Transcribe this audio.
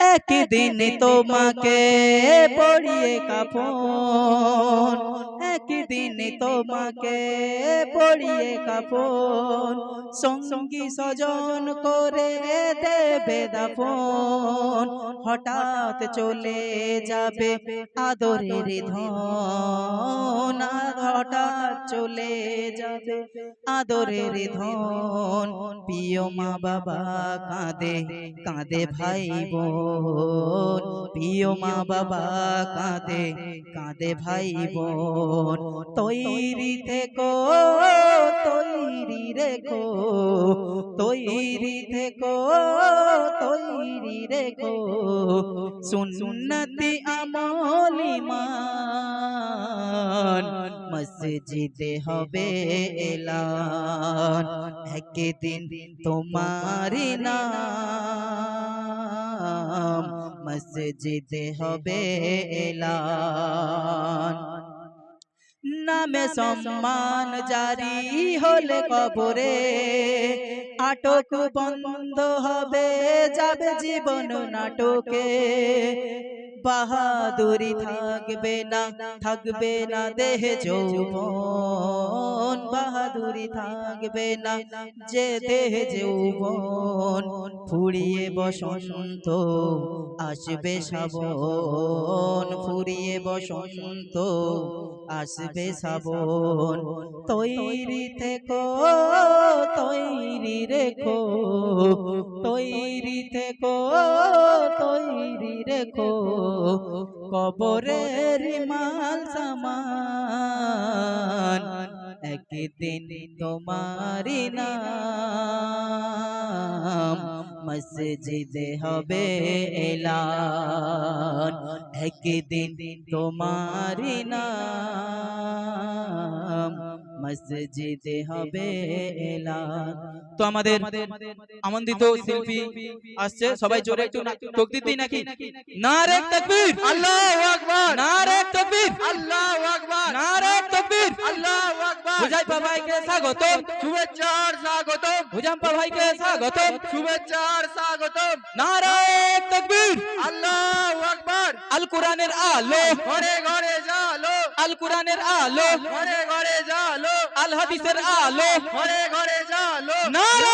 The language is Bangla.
একদিন তোমাকে পড়িয়ে কাপন একদিন তোমাকে পড়িয়ে কাপন সঙ্গী সজন করে দেবে দাফন। হঠাৎ চলে যাবে আদরের ধন। হঠাৎ চলে যাবে আদরের ধন। প্রিয় মা বাবা কাঁদে কাঁদে ভাই বোন। প্রিয় মা বাবা কাঁদে কাঁদে ভাই বোন। তৈরি থেকো, তৈরি রেখো, তৈরি থেকো, তৈরি রেখো। সুন্নতি আমলি মান, মসজিদে হবে এলান। একদিন তোমার নাম। মসজিদে হবে এলান। নামে সম্মান জারি হলে কবরে। আটক বন্ধ হবে যাবে জীবন নাটকে। বাহাদুরি থাকবে না থাকবে না দেহে যৌবন। বাহাদুরি থাকবে না। যে দেহে যৌবন ফুরিয়ে বসন্ত আসবে শ্রাবণ ফুরিয়ে বসন্ত আসবে শ্রাবণ তৈরি থেকো তৈরি রেখো। তৈরি থেকো তৈরি রেখো। কবরের মাল সামান একদিন তোমারি নাম মসজিদে হবে এলান। একদিন তোমারি নাম মসজিদে হবে এলান। তো আমাদের আমন্ত্রিত শিল্পী আসছে। সবাই জোরে একটু টোক দিতেই নাকি? নারে তাকবীর! আল্লাহু আকবার! নারে তাকবীর! আল্লাহু হুজাইফা ভাইকে স্বাগত শুভেচ্ছা আর স্বাগতম। হুজাম্পা ভাইকে স্বাগত শুভেচ্ছা আর স্বাগতম। নারে তাকবীর। আল্লাহু আকবার। আল কোরআনের আলো। ঘরে ঘরে জালো। আল কোরআনের আলো। ঘরে ঘরে জালো। আল হাদিসের আলো। ঘরে ঘরে জালো। নারে